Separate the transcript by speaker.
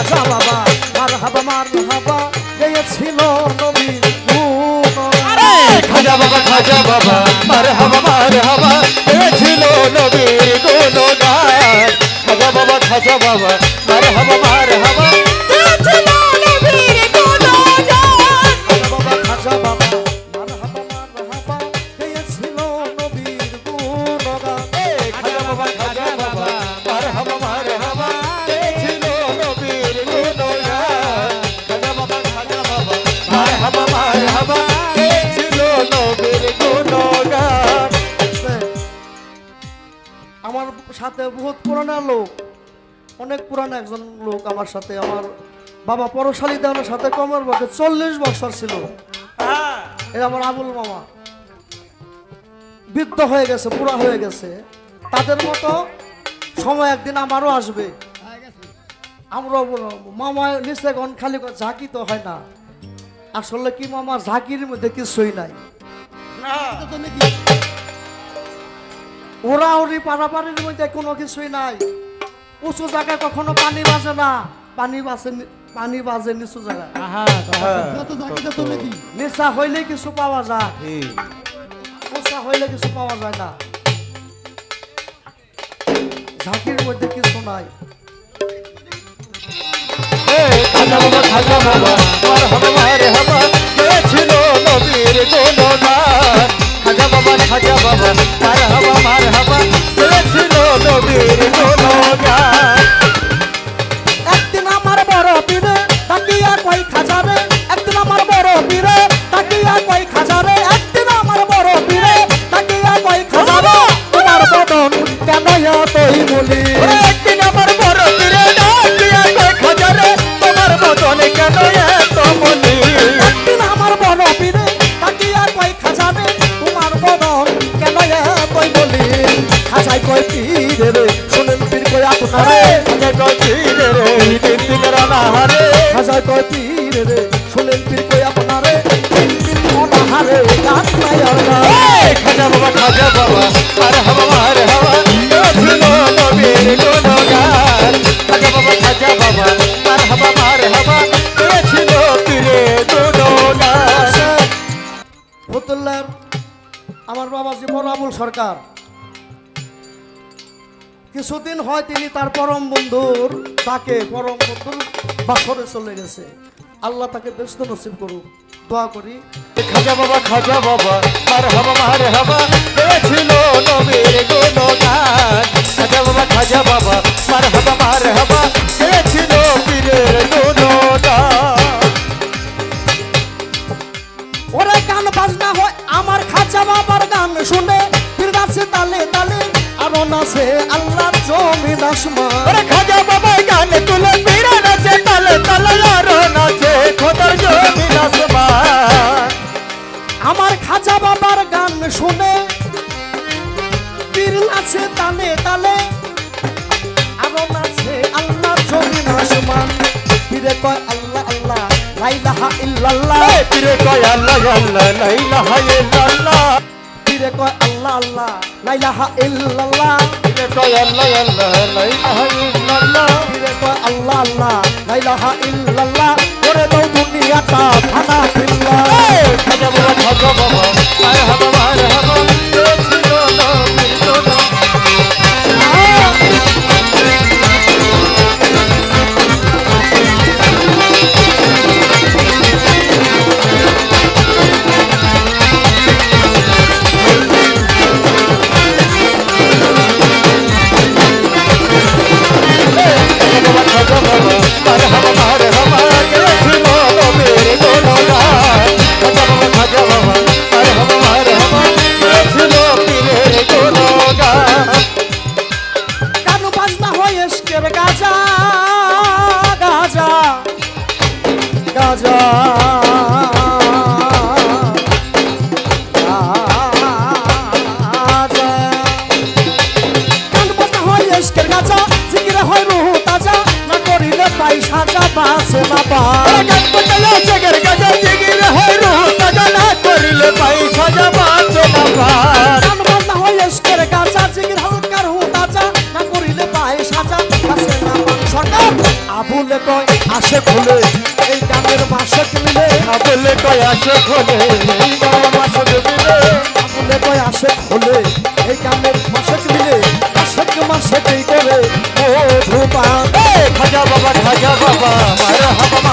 Speaker 1: খাজা বাবা মার হাবা মার হাবা গেয়েছিল নবীর
Speaker 2: আরে খাজা বাবা খাজা বাবা মার হাবা মার হাবা ছিল নবীর গুণগান খাজা বাবা খাজা বাবা
Speaker 1: সাথে বহুত পুরানা লোক। অনেক পুরানা একজন লোক আমার সাথে। আমার বাবা পরশালী দেওয়ার সাথে কমের বছর চল্লিশ বছর ছিল। এটা আমার আবুল মামা। বৃদ্ধ হয়ে গেছে পুরা হয়ে গেছে। তাদের মতো সময় একদিন আমারও আসবে। আমরাও বলব মামা নিচে গন খালি ঝাঁকি তো হয় না। আসলে কি মামা ঝাঁকির মধ্যে কিছুই নাই। ওরা ওরি পারাপারির মধ্যে কোনো কিছুই নাই। উঁচু জায়গায় কখনো পানি বাজে না। পানি বাজে পানি বাজে নিচু জায়গায়। নিচা হইলে কিছু পাওয়া যায়। উঁচা হইলে কিছু পাওয়া যায় না। ঝাঁকির মধ্যে কিছু নাই।
Speaker 2: খাজা বাবা খাজা বাবা বাবা
Speaker 1: যে বড় আবুল সরকার। কিছুদিন হয় তিনি তার পরম বন্ধুর, তাকে পরম বন্ধুর বাসরে চলে গেছে। আল্লাহ তাকে ব্যস্ত নসিব করুক। দোয়া করি।
Speaker 2: খাজা বাবা খাজা বাবা আর হাবা, মার হাওয়া ছিল নবীর গুণগান। খাজা বাবা খাজা বাবা, মার হাবা, মার হাওয়া
Speaker 1: আল্লাহর জমিন আসমান
Speaker 2: ওরে খাজা বাবা গান তুলে পীরা নাচে তালে তালে আরও নাচে খোদার জমিন আসমান
Speaker 1: আমার খাজা বাবার গান শুনে পীর নাচে তালে তালে আরও নাচে আল্লাহ জমিন আসমান পীরে কয় আল্লাহ আল্লাহ লাইলাহা ইল্লাল্লাহ।
Speaker 2: পীরে কয় আল্লাহ আল্লাহ লা ইলাহা ইল্লাল্লাহ।
Speaker 1: পীরে কয় আল্লাহ আল্লাহ লাইলাহা ইল্লাল্লাহ।
Speaker 2: ইরে কয় আল্লাহ আল্লাহ লা ইলাহা ইল্লাল্লাহ।
Speaker 1: ইরে কয় আল্লাহ আল্লাহ লাইলাহা ইল্লাল্লাহ। করে দাও দুনিয়াটা
Speaker 2: ঢাকা বাসে বাবা।
Speaker 1: গাছপাতালে চেকের গাজা জিগির হয় রোহ তাজা না করিলে পাই সাজা বাসে
Speaker 2: বাবা। সম্মান না
Speaker 1: হয় এসকের গাছা জিগির হালকার হু তাজা না করিলে পাই সাজা বাসে না সরকার। আসে খুলে এই গানের বাসক মিলে আশক মাসেতেই করে
Speaker 2: মধুপা খাজা বাবা খাজা বাবা মারা হাবা